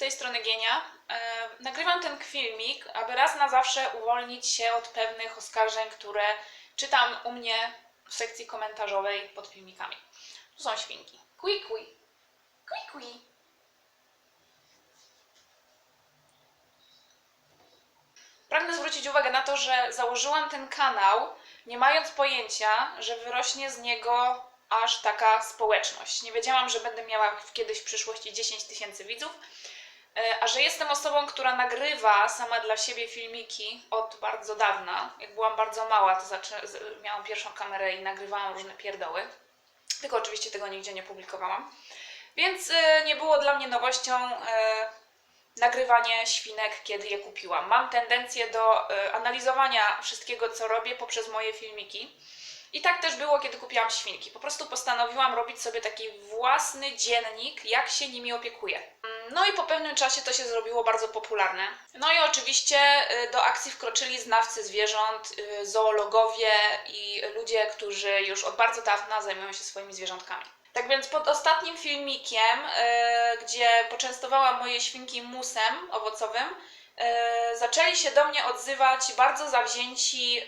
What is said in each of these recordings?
tej strony Gienia. E, nagrywam ten filmik, aby raz na zawsze uwolnić się od pewnych oskarżeń, które czytam u mnie w sekcji komentarzowej pod filmikami. Tu są świnki. Kui kui. Kui kui. Pragnę zwrócić uwagę na to, że założyłam ten kanał, nie mając pojęcia, że wyrośnie z niego aż taka społeczność. Nie wiedziałam, że będę miała kiedyś w przyszłości 10 tysięcy widzów, a że jestem osobą, która nagrywa sama dla siebie filmiki od bardzo dawna. Jak byłam bardzo mała, to miałam pierwszą kamerę i nagrywałam różne pierdoły. Tylko oczywiście tego nigdzie nie publikowałam. Więc e, nie było dla mnie nowością e, nagrywanie świnek, kiedy je kupiłam. Mam tendencję do e, analizowania wszystkiego, co robię poprzez moje filmiki. I tak też było, kiedy kupiłam świnki. Po prostu postanowiłam robić sobie taki własny dziennik, jak się nimi opiekuję. No i po pewnym czasie to się zrobiło bardzo popularne. No i oczywiście y, do akcji wkroczyli znawcy zwierząt, y, zoologowie i ludzie, którzy już od bardzo dawna zajmują się swoimi zwierzątkami. Tak więc pod ostatnim filmikiem, y, gdzie poczęstowałam moje świnki musem owocowym, zaczęli się do mnie odzywać bardzo zawzięci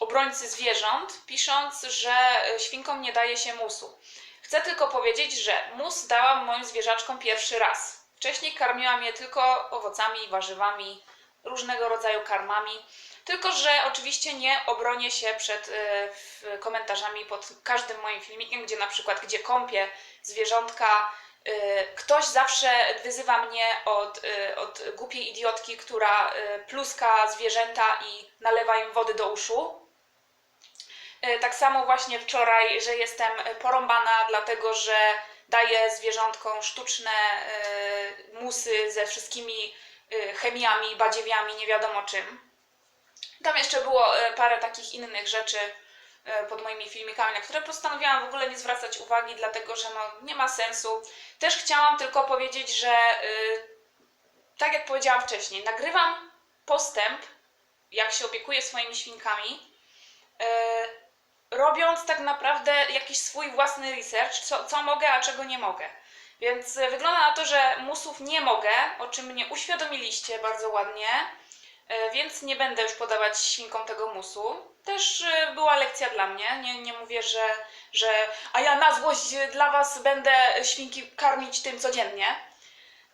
obrońcy zwierząt, pisząc, że świnkom nie daje się musu. Chcę tylko powiedzieć, że mus dałam moim zwierzaczkom pierwszy raz. Wcześniej karmiłam je tylko owocami, warzywami, różnego rodzaju karmami. Tylko, że oczywiście nie obronię się przed w- komentarzami pod każdym moim filmikiem, gdzie na przykład, gdzie kąpię zwierzątka, e, ktoś zawsze wyzywa mnie od, e, od głupiej idiotki, która e, pluska zwierzęta i nalewa im wody do uszu. E, Tak samo właśnie wczoraj, że jestem porąbana, dlatego że daję zwierzątkom sztuczne e, musy ze wszystkimi e, chemiami, badziewiami, nie wiadomo czym. Tam jeszcze było parę takich innych rzeczy pod moimi filmikami, na które postanowiłam w ogóle nie zwracać uwagi, dlatego że no, nie ma sensu. Też chciałam tylko powiedzieć, że tak jak powiedziałam wcześniej, nagrywam postęp, jak się opiekuję swoimi świnkami, robiąc tak naprawdę jakiś swój własny research, co, co mogę, a czego nie mogę. Więc e, wygląda na to, że musów nie mogę, o czym mnie uświadomiliście bardzo ładnie, e, więc nie będę już podawać świnkom tego musu. Też e, była lekcja dla mnie. Nie, nie mówię, że, że a ja na złość dla Was będę świnki karmić tym codziennie.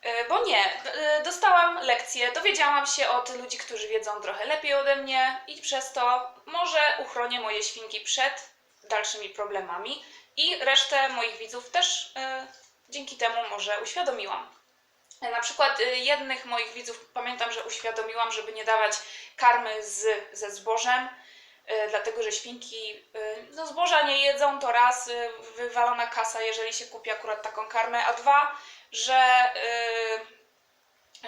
E, Bo nie, e, dostałam lekcję, dowiedziałam się od ludzi, którzy wiedzą trochę lepiej ode mnie i przez to może uchronię moje świnki przed dalszymi problemami i resztę moich widzów też e, dzięki temu może uświadomiłam. Na przykład jednych moich widzów pamiętam, że uświadomiłam, żeby nie dawać karmy z, ze zbożem, dlatego że świnki no zboża nie jedzą, to raz wywalona kasa, jeżeli się kupi akurat taką karmę, a dwa, że,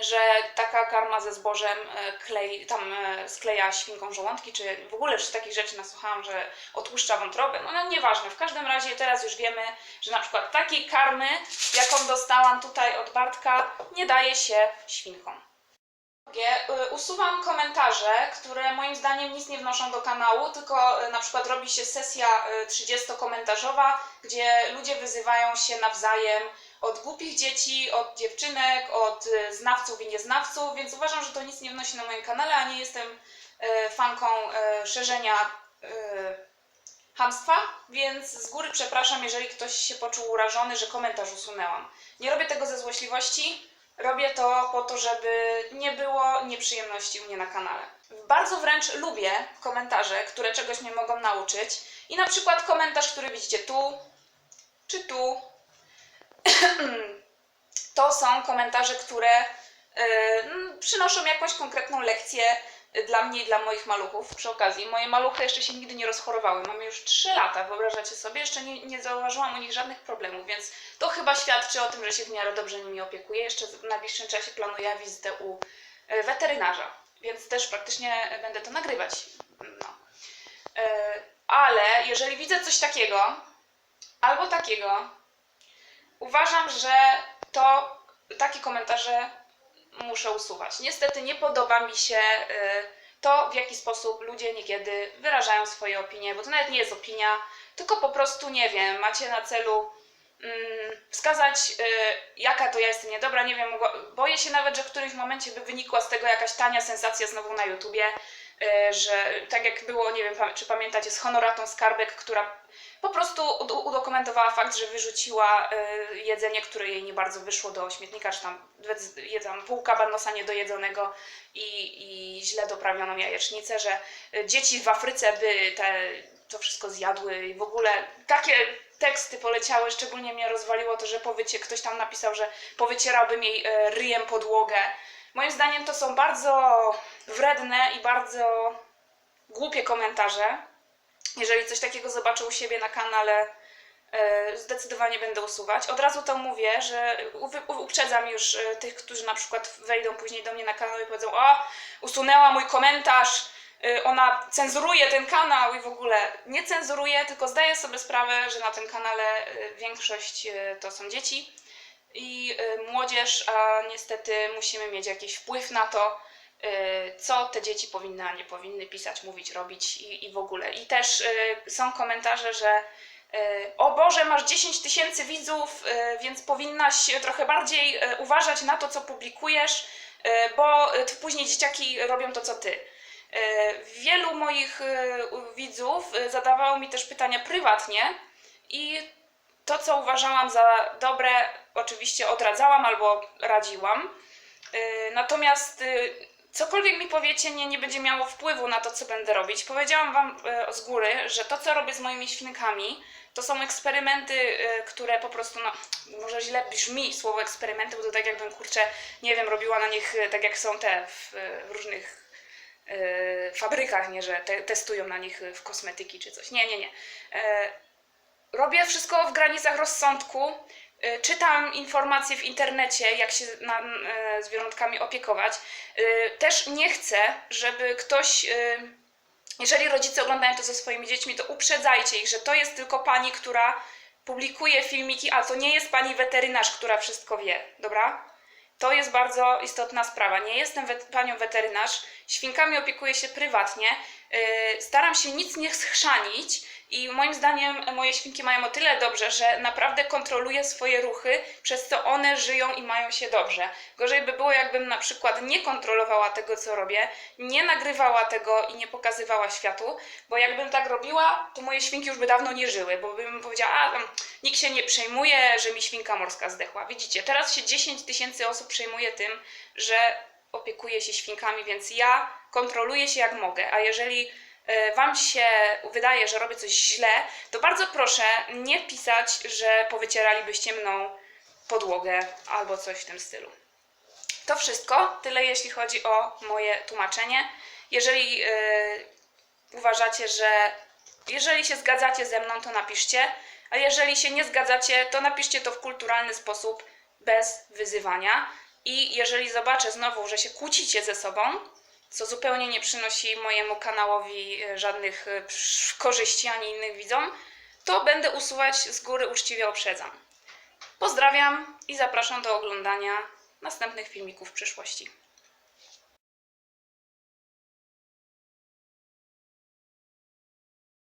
że taka karma ze zbożem y, klei, tam y, skleja świnką żołądki, czy w ogóle czy takich rzeczy nasłuchałam, że otłuszcza wątrobę. No, no nieważne, w każdym razie teraz już wiemy, że na przykład takiej karmy, jaką dostałam tutaj od Bartka, nie daje się świnkom. Y, Usuwam komentarze, które moim zdaniem nic nie wnoszą do kanału, tylko na przykład robi się sesja y, 30-komentarzowa, gdzie ludzie wyzywają się nawzajem od głupich dzieci, od dziewczynek, od y, znawców i nieznawców, więc uważam, że to nic nie wnosi na moim kanale, a nie jestem y, fanką y, szerzenia hamstwa, więc z góry przepraszam, jeżeli ktoś się poczuł urażony, że komentarz usunęłam. Nie robię tego ze złośliwości, robię to po to, żeby nie było nieprzyjemności u mnie na kanale. Bardzo wręcz lubię komentarze, które czegoś mnie mogą nauczyć i na przykład komentarz, który widzicie tu, czy tu, to są komentarze, które y, mm, przynoszą jakąś konkretną lekcję dla mnie i dla moich maluchów. Przy okazji, moje maluchy jeszcze się nigdy nie rozchorowały. Mamy już 3 lata, wyobrażacie sobie? Jeszcze nie, nie zauważyłam u nich żadnych problemów, więc to chyba świadczy o tym, że się w miarę dobrze nimi opiekuję. Jeszcze w najbliższym czasie planuję wizytę u y, weterynarza, więc też praktycznie będę to nagrywać. No. Y, Ale jeżeli widzę coś takiego, albo takiego, uważam, że to takie komentarze muszę usuwać. Niestety nie podoba mi się y, to, w jaki sposób ludzie niekiedy wyrażają swoje opinie, bo to nawet nie jest opinia, tylko po prostu nie wiem, macie na celu mm, wskazać, y, jaka to ja jestem niedobra. Nie wiem, boję się nawet, że w którymś momencie by wynikła z tego jakaś tania sensacja znowu na YouTubie, że tak jak było, nie wiem, czy pamiętacie, z Honoratą Skarbek, która po prostu ud- udokumentowała fakt, że wyrzuciła y, jedzenie, które jej nie bardzo wyszło do śmietnika, czy tam tam pół kabaноsa niedojedzonego i, i źle doprawioną jajecznicę, że y, dzieci w Afryce by te, to wszystko zjadły i w ogóle takie teksty poleciały, szczególnie mnie rozwaliło to, że powycie, ktoś tam napisał, że powycierałbym jej e, ryjem podłogę. Moim zdaniem to są bardzo wredne i bardzo głupie komentarze. Jeżeli coś takiego zobaczę u siebie na kanale, e, zdecydowanie będę usuwać. Od razu to mówię, że uprzedzam już e, tych, którzy na przykład wejdą później do mnie na kanał i powiedzą: O, usunęła mój komentarz, y, ona cenzuruje ten kanał i w ogóle nie cenzuruje, tylko zdaje sobie sprawę, że na tym kanale większość to są dzieci i y, młodzież, a niestety musimy mieć jakiś wpływ na to, y, co te dzieci powinny, a nie powinny pisać, mówić, robić i, i w ogóle. I też y, są komentarze, że o Boże, masz 10 tysięcy widzów, więc powinnaś trochę bardziej uważać na to, co publikujesz, bo później dzieciaki robią to, co ty. Wielu moich widzów zadawało mi też pytania prywatnie i to, co uważałam za dobre, oczywiście odradzałam albo radziłam. E, Natomiast e, cokolwiek mi powiecie, nie, nie będzie miało wpływu na to, co będę robić. Powiedziałam Wam e, z góry, że to, co robię z moimi świnkami, to są eksperymenty, które po prostu, no, może źle brzmi słowo eksperymenty, bo to tak jakbym, kurczę, nie wiem, robiła na nich tak jak są te w, w różnych fabrykach, nie, że te, testują na nich w kosmetyki czy coś. Nie, nie, nie. Robię wszystko w granicach rozsądku. E, czytam informacje w internecie, jak się na, e, zwierzątkami opiekować. E, też nie chcę, żeby ktoś. Jeżeli rodzice oglądają to ze swoimi dziećmi, to uprzedzajcie ich, że to jest tylko pani, która publikuje filmiki, a to nie jest pani weterynarz, która wszystko wie, dobra? To jest bardzo istotna sprawa. Nie jestem wet- panią weterynarz, świnkami opiekuję się prywatnie, staram się nic nie schrzanić i moim zdaniem moje świnki mają o tyle dobrze, że naprawdę kontroluję swoje ruchy, przez co one żyją i mają się dobrze. Gorzej by było, jakbym na przykład nie kontrolowała tego, co robię, nie nagrywała tego i nie pokazywała światu, bo jakbym tak robiła, to moje świnki już by dawno nie żyły, bo bym powiedziała, a tam nikt się nie przejmuje, że mi świnka morska zdechła. Widzicie, teraz się 10 tysięcy osób przejmuje tym, że opiekuję się świnkami, więc ja kontroluję się jak mogę, a jeżeli Wam się wydaje, że robię coś źle, to bardzo proszę nie pisać, że powycieralibyście mną podłogę albo coś w tym stylu. To wszystko, tyle jeśli chodzi o moje tłumaczenie. Jeżeli e, uważacie, że jeżeli się zgadzacie ze mną, to napiszcie, a jeżeli się nie zgadzacie, to napiszcie to w kulturalny sposób, bez wyzywania. I jeżeli zobaczę znowu, że się kłócicie ze sobą, co zupełnie nie przynosi mojemu kanałowi e, żadnych e, korzyści ani innych widzom, to będę usuwać z góry, uczciwie uprzedzam. Pozdrawiam i zapraszam do oglądania następnych filmików w przyszłości.